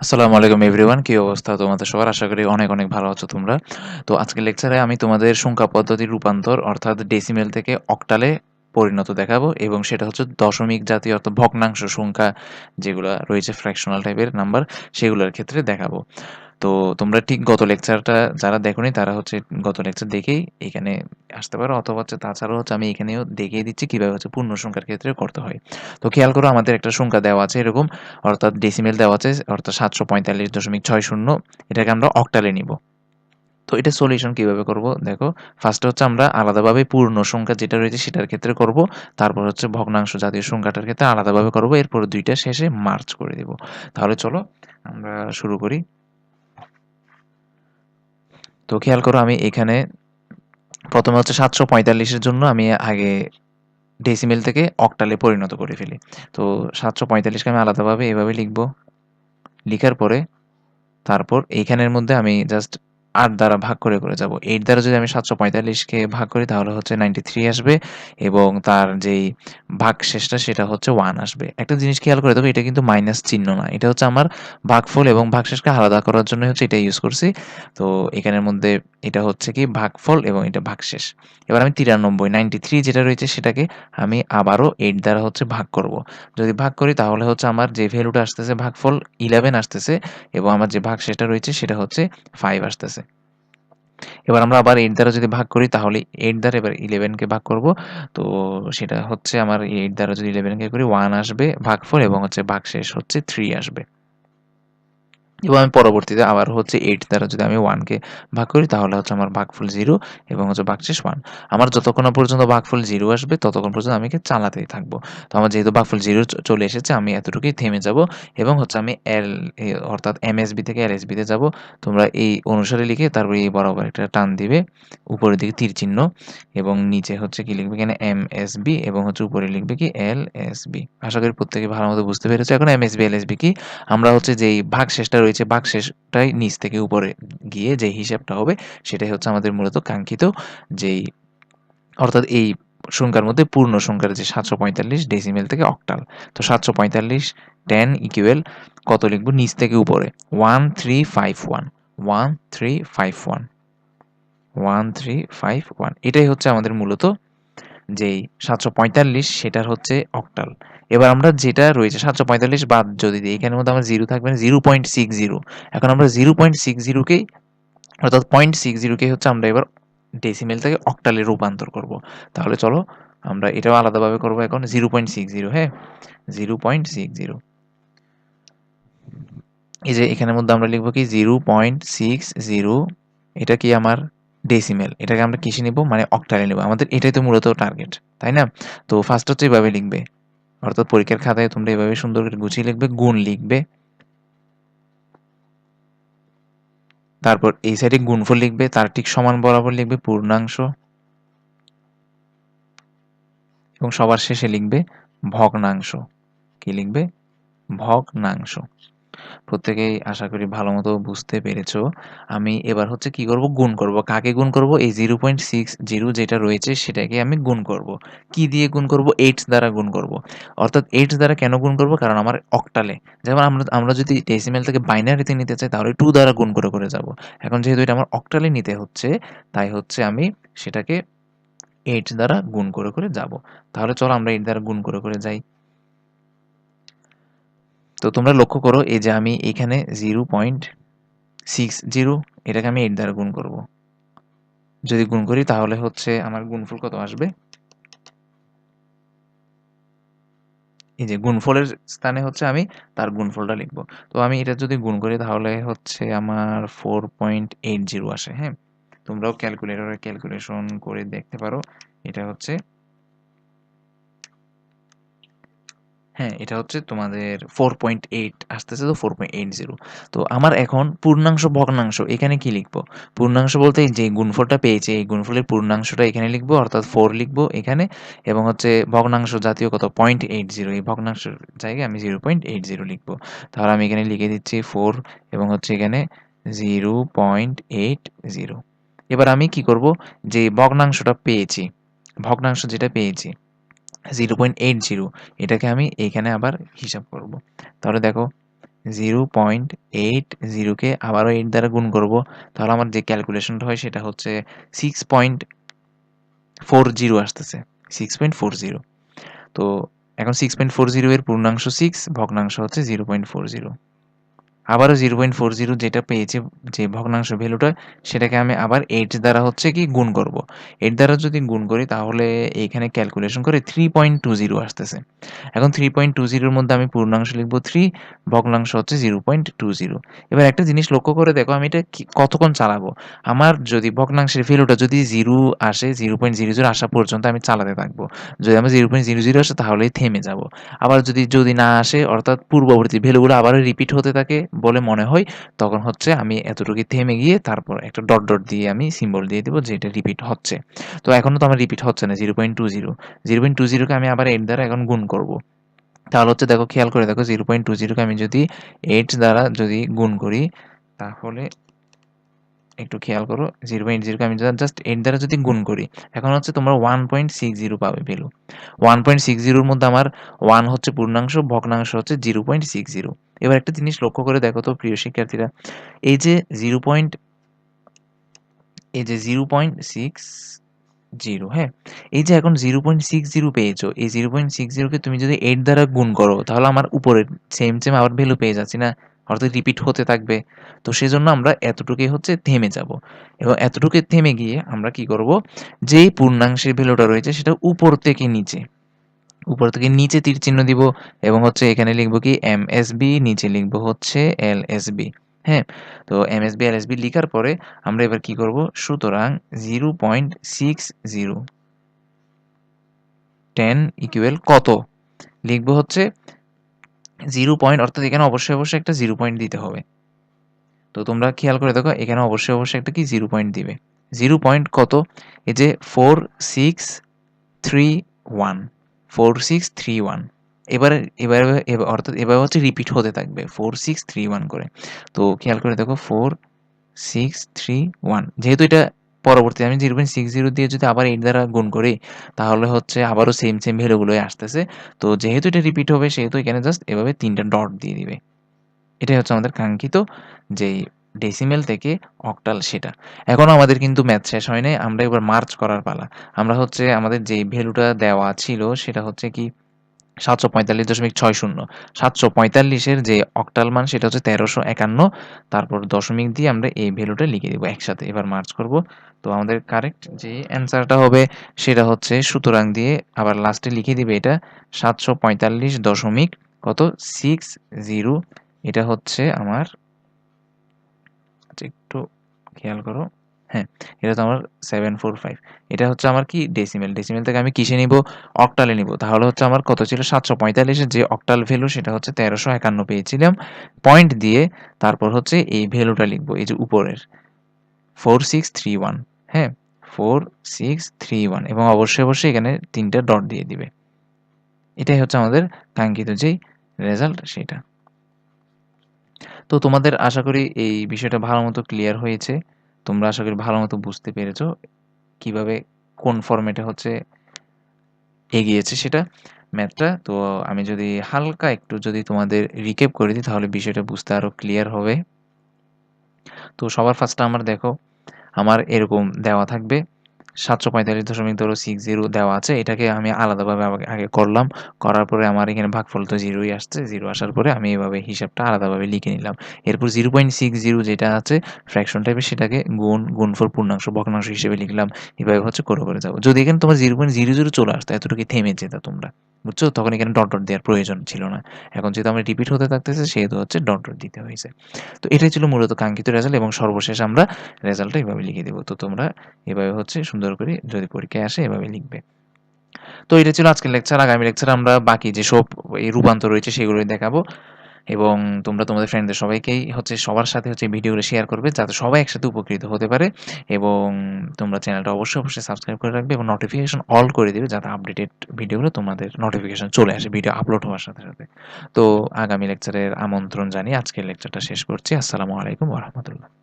আসসালামু আলাইকুম এভরিওয়ান কি অবস্থা তোমাদের সবার? আশা করি অনেক অনেক ভালো আছো তোমরা। তো আজকের লেকচারে আমি তোমাদের সংখ্যা পদ্ধতির রূপান্তর, অর্থাৎ ডেসিমেল থেকে অক্টালে পরিণত দেখাবো এবং সেটা হচ্ছে দশমিক জাতীয়, অর্থাৎ ভগ্নাংশ সংখ্যা যেগুলো রয়েছে ফ্র্যাকশনাল টাইপের নাম্বার সেগুলোর ক্ষেত্রে দেখাবো। তো তোমরা ঠিক গত লেকচারটা যারা দেখোনি, তারা হচ্ছে গত লেকচার দেখেই এখানে আসতে পারো। অথবা হচ্ছে তাছাড়াও হচ্ছে আমি এখানেও দেখিয়ে দিচ্ছি কীভাবে হচ্ছে পূর্ণ সংখ্যার ক্ষেত্রে করতে হয়। তো খেয়াল করো আমাদের একটা সংখ্যা দেওয়া আছে এরকম, অর্থাৎ ডেসিমেল দেওয়া আছে, অর্থাৎ সাতশো পঁয়তাল্লিশ দশমিক ছয় শূন্য, এটাকে আমরা অক্টালে নিব। তো এটা সলিউশন কীভাবে করব? দেখো ফার্স্টে হচ্ছে আমরা আলাদাভাবে পূর্ণ সংখ্যা যেটা রয়েছে সেটার ক্ষেত্রে করব, তারপর হচ্ছে ভগ্নাংশ জাতীয় সংখ্যাটার ক্ষেত্রে আলাদাভাবে করব, এরপর দুইটা শেষে মার্চ করে দেব। তাহলে চলো আমরা শুরু করি। তো খেয়াল করো আমি এখানে প্রথমে হচ্ছে সাতশো পঁয়তাল্লিশের জন্য আমি আগে ডেসিমেল থেকে অক্টালে পরিণত করে ফেলি। তো সাতশো পঁয়তাল্লিশকে আমি আলাদাভাবে এভাবে লিখব। লিখার পরে তারপর এইখানের মধ্যে আমি জাস্ট আট দ্বারা ভাগ করে করে যাব। এইট দ্বারা যদি আমি সাতশো পঁয়তাল্লিশকে ভাগ করি, তাহলে হচ্ছে নাইনটি থ্রি আসবে এবং তার যেই ভাগ শেষটা সেটা হচ্ছে ওয়ান আসবে। একটা জিনিস খেয়াল করে দেবো এটা কিন্তু মাইনাস চিহ্ন না। এটা হচ্ছে আমার ভাগফল এবং ভাগশেষকে আলাদা করার জন্য হচ্ছে এটা ইউজ করছি। তো এখানের মধ্যে এটা হচ্ছে কি ভাগফল এবং এটা ভাগশেষ। এবার আমি তিরানব্বই নাইনটি থ্রি যেটা রয়েছে, সেটাকে আমি আবারও এইট দ্বারা হচ্ছে ভাগ করব। যদি ভাগ করি, তাহলে হচ্ছে আমার যে ভ্যালুটা আসতেছে, ভাগফল ইলেভেন আসতেছে এবং আমার যে ভাগ সেটা রয়েছে, সেটা হচ্ছে ফাইভ আসতেছে। এবার আমরা আবার এইট দ্বারা যদি ভাগ করি, তাহলে এইট দ্বারা এবার ইলেভেনকে ভাগ করব। তো সেটা হচ্ছে আমার এইট দ্বারা যদি ইলেভেনকে করি ওয়ান আসবে ভাগ ফোর এবং হচ্ছে ভাগ শেষ হচ্ছে থ্রি আসবে। এবং আমি পরবর্তীতে আবার হচ্ছে এইট দ্বারা যদি আমি ওয়ানকে ভাগ করি, তাহলে হচ্ছে আমার ভাগফল জিরো এবং হচ্ছে ভাগশেষ ওয়ান আমার যতক্ষণ পর্যন্ত ভাগফল জিরো আসবে, ততক্ষণ পর্যন্ত আমি চালাতেই থাকব। তো আমার যেহেতু ভাগফল জিরো চলে এসেছে, আমি এতটুকুই থেমে যাব এবং হচ্ছে আমি এল অর্থাৎ এমএসবি থেকে এলএসবিতে যাব। তোমরা এই অনুসারে লিখে তারপরে এই বরাবর একটা টান দিবে, উপরের দিকে তীর চিহ্ন এবং নিচে হচ্ছে কি লিখবে এখানে এম এস বি এবং হচ্ছে উপরে লিখবে কি এল এস বি আশা করি প্রত্যেকে ভালো মতো বুঝতে পেরেছে। এখন M S B L S B কি? আমরা হচ্ছে যেই ভাগ শেষটা রয়েছে শেষটাই নিচ থেকে উপরে গিয়ে যে হিসাবটা হবে, সেটাই হচ্ছে আমাদের মূলত কাঙ্ক্ষিত যেই, অর্থাৎ এই সংখ্যার মধ্যে পূর্ণ সংখ্যার যে সাতশো পঁয়তাল্লিশ ডেসিমেল থেকে অক্টাল তো সাতশো পঁয়তাল্লিশ টেন ইকুয়েল কত লিখব? নিচ থেকে উপরে। One three five one one three five one one three five one এটাই হচ্ছে আমাদের মূলত যেই সাতশো পঁয়তাল্লিশ সেটার হচ্ছে অক্টাল এবার আমরা যেটা রয়েছে সাতশো পঁয়তাল্লিশ বাদ যদি দিই, এখানের মধ্যে আমরা জিরো থাকবে জিরো পয়েন্ট সিক্স জিরো এখন আমরা জিরো পয়েন্ট সিক্স জিরোকেই অর্থাৎ পয়েন্ট সিক্স জিরোকেই হচ্ছে আমরা এবার ডেসিমেল থেকে অক্টালে রূপান্তর করব। তাহলে চলো আমরা এটাও আলাদাভাবে করব এখন জিরো পয়েন্ট সিক্স জিরো হ্যাঁ? জিরো পয়েন্ট সিক্স জিরো এই যে এখানের মধ্যে আমরা লিখব কি জিরো পয়েন্ট সিক্স জিরো এটা কি আমার ডেসিমেল এটাকে আমরা কিসে নিব? মানে অক্টালে নেব। আমাদের এটাই তো মূলত টার্গেট তাই না? তো ফার্স্ট হচ্ছে এভাবে লিখবে। অর্থাৎ পরীক্ষার খাতায় তোমরা এভাবে সুন্দর করে গুছিয়ে লিখবে, গুণ লিখবে। তারপর এই সাইডে গুণফল লিখবে, তার ঠিক সমান বরাবর লিখবে পূর্ণাংশ। এবং সবার শেষে লিখবে ভগ্নাংশ। কি লিখবে? ভগ্নাংশ। প্রত্যেকেই আশা করি ভালো মতো বুঝতে পেরেছ। আমি এবার হচ্ছে কি করব? গুণ করব। কাকে গুণ করব? এই জিরো পয়েন্ট সিক্স জিরো যেটা রয়েছে সেটাকে আমি গুণ করব। কি দিয়ে গুণ করব? এইটস দ্বারা গুণ করব। অর্থাৎ এইটস দ্বারা কেন গুণ করব? কারণ আমার অক্টালে, যেমন আমরা আমরা যদি ডেসিমেল থেকে বাইনারিতে নিতে চাই, তাহলে টু দ্বারা গুণ করে করে যাব। এখন যেহেতু এটা আমার অক্টালে নিতে হচ্ছে, তাই হচ্ছে আমি সেটাকে এইট দ্বারা গুণ করে করে যাব। তাহলে চলো আমরা এইট দ্বারা গুণ করে করে যাই। তো তোমরা লক্ষ্য করো, এই যে আমি এখানে জিরো পয়েন্ট সিক্স জিরো, এটাকে আমি এইট দ্বারা গুণ করব। যদি গুণ করি, তাহলে হচ্ছে আমার গুণফল কত আসবে? এই যে গুণফলের স্থানে হচ্ছে আমি তার গুণফলটা লিখব। তো আমি এটা যদি গুণ করি, তাহলে হচ্ছে আমার ফোর পয়েন্ট এইট জিরো আসে হ্যাঁ? তোমরাও ক্যালকুলেটরে ক্যালকুলেশন করে দেখতে পারো, এটা হচ্ছে হ্যাঁ এটা হচ্ছে তোমাদের ফোর পয়েন্ট এইট আসতেছে তো ফোর পয়েন্ট এইট জিরো তো আমার এখন পূর্ণাংশ, ভগ্নাংশ, এখানে কি লিখব? পূর্ণাংশ বলতে যে গুণফলটা পেয়েছে, এই গুণফলের পূর্ণাংশটা এখানে লিখব, অর্থাৎ ফোর লিখব এখানে, এবং হচ্ছে ভগ্নাংশ জাতীয় কত? পয়েন্ট এইট জিরো এই ভগ্নাংশ জায়গায় আমি জিরো পয়েন্ট এইট জিরো লিখব। তাহলে আমি এখানে লিখে দিচ্ছি ফোর এবং হচ্ছে এখানে জিরো পয়েন্ট এইট জিরো এবার আমি কি করব? যে ভগ্নাংশটা পেয়েছি, ভগ্নাংশ যেটা পেয়েছি জিরো পয়েন্ট এইট জিরো এটাকে আমি এইখানে আবার হিসাব করব। তাহলে দেখো জিরো পয়েন্ট এইট জিরোকে আবারও এইট দ্বারা গুণ করব। তাহলে আমার যে ক্যালকুলেশনটা হয় সেটা হচ্ছে সিক্স পয়েন্ট ফোর জিরো আসতেছে সিক্স পয়েন্ট ফোর জিরো তো এখন সিক্স পয়েন্ট ফোর জিরো এর পূর্ণাংশ সিক্স ভগ্নাংশ হচ্ছে জিরো পয়েন্ট ফোর জিরো আবারও জিরো পয়েন্ট ফোর জিরো যেটা পেয়েছে যে ভগ্নাংশ ভ্যালুটা, সেটাকে আমি আবার এইট দ্বারা হচ্ছে কি গুণ করব। এইট দ্বারা যদি গুণ করি, তাহলে এইখানে ক্যালকুলেশন করে থ্রি পয়েন্ট টু জিরো আসতেছে। এখন থ্রি পয়েন্ট টু জিরোর মধ্যে আমি পূর্ণাংশ লিখব থ্রি ভগ্নাংশ হচ্ছে জিরো পয়েন্ট টু জিরো এবার একটা জিনিস লক্ষ্য করে দেখো, আমি এটা কতক্ষণ চালাবো? আমার যদি ভগ্নাংশের ভ্যালুটা যদি জিরো আসে জিরো পয়েন্ট জিরো জিরো আসা পর্যন্ত আমি চালাতে থাকব। যদি আমার জিরো পয়েন্ট জিরো জিরো আসে, তাহলেই থেমে যাব। আবার যদি যদি না আসে, অর্থাৎ পূর্ববর্তী ভ্যালুগুলো আবারও রিপিট হতে থাকে বলে মনে হয়, তখন হচ্ছে আমি এতটুকু থেমে গিয়ে তারপর একটা ডট ডট দিয়ে আমি সিম্বল দিয়ে দেবো যে এটা রিপিট হচ্ছে। তো এখনও তো আমার রিপিট হচ্ছে না zero point two zero zero point two জিরোকে আমি আবার এইট দ্বারা এখন গুণ করব। তাহলে হচ্ছে দেখো, খেয়াল করে দেখো জিরো পয়েন্ট টু জিরোকে আমি যদি এইট দ্বারা যদি গুণ করি, তাহলে একটু খেয়াল করো জিরো পয়েন্ট জিরোকে আমি জাস্ট এইট দ্বারা যদি গুণ করি, এখন হচ্ছে তোমরা ওয়ান পয়েন্ট সিক্স জিরো পাবে ভ্যালু ওয়ান পয়েন্ট সিক্স জিরোর মধ্যে আমার ওয়ান হচ্ছে পূর্ণাংশ, ভগ্নাংশ হচ্ছে জিরো পয়েন্ট সিক্স জিরো এবার একটা জিনিস লক্ষ্য করে দেখো তো প্রিয় শিক্ষার্থীরা, এই যে জিরো পয়েন্ট এই যে জিরো পয়েন্ট সিক্স জিরো হ্যাঁ? এই যে এখন জিরো পয়েন্ট সিক্স জিরো পেয়েছ, এই জিরো পয়েন্ট সিক্স জিরোকে তুমি যদি এইট দ্বারা গুণ করো, তাহলে আমার উপরের সেম সেম আবার ভ্যালু পেয়ে যাচ্ছি না, অর্থাৎ রিপিট হতে থাকবে। তো সেজন্য আমরা এতটুকুই হচ্ছে থেমে যাব। এবং এতটুকু থেমে গিয়ে আমরা কি করব, যেই পূর্ণাংশের ভ্যালুটা রয়েছে সেটা উপর থেকে নিচে। উপর থেকে নিচে তীর চিহ্ন দিব এবং হচ্ছে এখানে লিখব কি এম নিচে লিখব হচ্ছে এল হ্যাঁ তো M S B, L S B লিখার পরে আমরা এবার কি করব? সুতরাং zero point six zero, ten equal কত? লিখব হচ্ছে জিরো পয়েন্ট, অর্থাৎ এখানে অবশ্যই অবশ্যই একটা জিরো পয়েন্ট দিতে হবে। তো তোমরা খেয়াল করে দেখো, এখানে অবশ্যই অবশ্যই একটা কি জিরো পয়েন্ট দিবে। জিরো পয়েন্ট কত? এই যে four six three one. Four six three one এবারে এবারে অর্থাৎ এবার হচ্ছে রিপিট হতে থাকবে ফোর সিক্স থ্রি ওয়ান করে। তো খেয়াল করে দেখো ফোর সিক্স থ্রি ওয়ান যেহেতু এটা পরবর্তী, আমি জিরো পয়েন্ট সিক্স জিরো দিয়ে যদি আবার এইট দ্বারা গুণ করি, তাহলে হচ্ছে আবারও সেম সেম ভ্যালুগুলোই আসতেছে। তো যেহেতু এটা রিপিট হবে, সেহেতু এখানে জাস্ট এভাবে তিনটা ডট দিয়ে দিবে। এটাই হচ্ছে আমাদের কাঙ্ক্ষিত যেই ডেসিমেল থেকে অক্টাল সেটা। এখনও আমাদের কিন্তু ম্যাথ শেষ হয় নাই, আমরা এবার মার্চ করার পালা। আমরা হচ্ছে আমাদের যে ভ্যালুটা দেওয়া ছিল সেটা হচ্ছে কি সাতশো পঁয়তাল্লিশ দশমিক ছয় শূন্য। সাতশো পঁয়তাল্লিশের যে অক্টাল মান সেটা হচ্ছে তেরোশো একান্ন। তারপর দশমিক দিয়ে আমরা এই ভ্যালুটা লিখে দেবো একসাথে। এবার মার্চ করব। তো আমাদের কারেক্ট যে অ্যান্সারটা হবে সেটা হচ্ছে সুতরাং দিয়ে আবার লাস্টে লিখে দিবে এটা সাতশো পঁয়তাল্লিশ দশমিক কত? সিক্স জিরো এটা হচ্ছে আমার খেয়াল করো। হ্যাঁ এটা তো আমার সেভেন ফোর ফাইভ এটা হচ্ছে আমার কি? ডেসিমেল ডেসিমেল থেকে আমি কিসে নিব? অক্টালে নিব। তাহলে হচ্ছে আমার কত ছিল? সাতশো পঁয়তাল্লিশের যে অক্টাল ভ্যালু সেটা হচ্ছে তেরোশো একান্ন পেয়েছিলাম। পয়েন্ট দিয়ে তারপর হচ্ছে এই ভ্যালুটা লিখব, এই যে উপরের। ফোর সিক্স থ্রি ওয়ান হ্যাঁ ফোর সিক্স থ্রি ওয়ান এবং অবশ্যই অবশ্যই এখানে তিনটা ডট দিয়ে দিবে। এটাই হচ্ছে আমাদের কাঙ্ক্ষিত যেই রেজাল্ট সেটা। তো তোমাদের আশা করি এই বিষয়টা ভালো মতো ক্লিয়ার হয়েছে। তোমরা আশা করি ভালো মতো বুঝতে পেরেছ কীভাবে কোন ফরম্যাটে হচ্ছে এগিয়েছে সেটা। ম্যাথটা তো আমি যদি হালকা একটু যদি তোমাদের রিকেপ করে দিই, তাহলে বিষয়টা বুঝতে আরও ক্লিয়ার হবে। তো সবার ফার্স্টে আমার দেখো, আমার এরকম দেওয়া থাকবে। সাতশো পঁয়তাল্লিশ দশমিক ধরো সিক্স জিরো দেওয়া আছে। এটাকে আমি আলাদাভাবে আগে করলাম। করার পরে আমার এখানে ভাগফল তো জিরোই আসছে। জিরো আসার পরে আমি এভাবে হিসাবটা আলাদাভাবে লিখে নিলাম। এরপর জিরো পয়েন্ট সিক্স জিরো যেটা আছে ফ্র্যাকশন টাইপের সেটাকে গুণ, গুণফল, পূর্ণাংশ ভগ্নাংশ হিসেবে লিখলাম। এভাবে হচ্ছে করে করে যাব। যদি এখানে তোমার জিরো পয়েন্ট জিরো জিরো চলে আসতো, এতটুকু থেমে যেত তোমরা। বুঝছ? তখন এখানে ডট ডট দেওয়ার প্রয়োজন ছিল না। এখন যেহেতু আমরা রিপিট হতে থাকতেছে, সেহেতু হচ্ছে ডট ডট দিতে হয়েছে। তো এটাই ছিল মূলত কাঙ্ক্ষিত রেজাল্ট এবং সর্বশেষ আমরা রেজাল্টটা এভাবে লিখে দেবো। তো তোমরা এভাবে হচ্ছে সুন্দর করে যদি পরীক্ষায় আসে এভাবে লিখবে। তো এটা ছিল আজকের লেকচার আগামী লেকচার আমরা বাকি যেসব এই রূপান্তর রয়েছে সেগুলোই দেখাবো। এবং তোমরা তোমাদের ফ্রেন্ডদের সবাইকেই হচ্ছে সবার সাথে হচ্ছে ভিডিওগুলো শেয়ার করবে যাতে সবাই একসাথে উপকৃত হতে পারে। এবং তোমরা চ্যানেলটা অবশ্যই অবশ্যই সাবস্ক্রাইব করে রাখবে এবং নোটিফিকেশন অল করে দেবে যাতে আপডেটেড ভিডিওগুলো তোমাদের নোটিফিকেশন চলে আসে ভিডিও আপলোড হওয়ার সাথে সাথে। তো আগামী লেকচারের আমন্ত্রণ জানিয়ে আজকের লেকচারটা শেষ করছি। আসসালামু আলাইকুম রহমতুল্লাহ।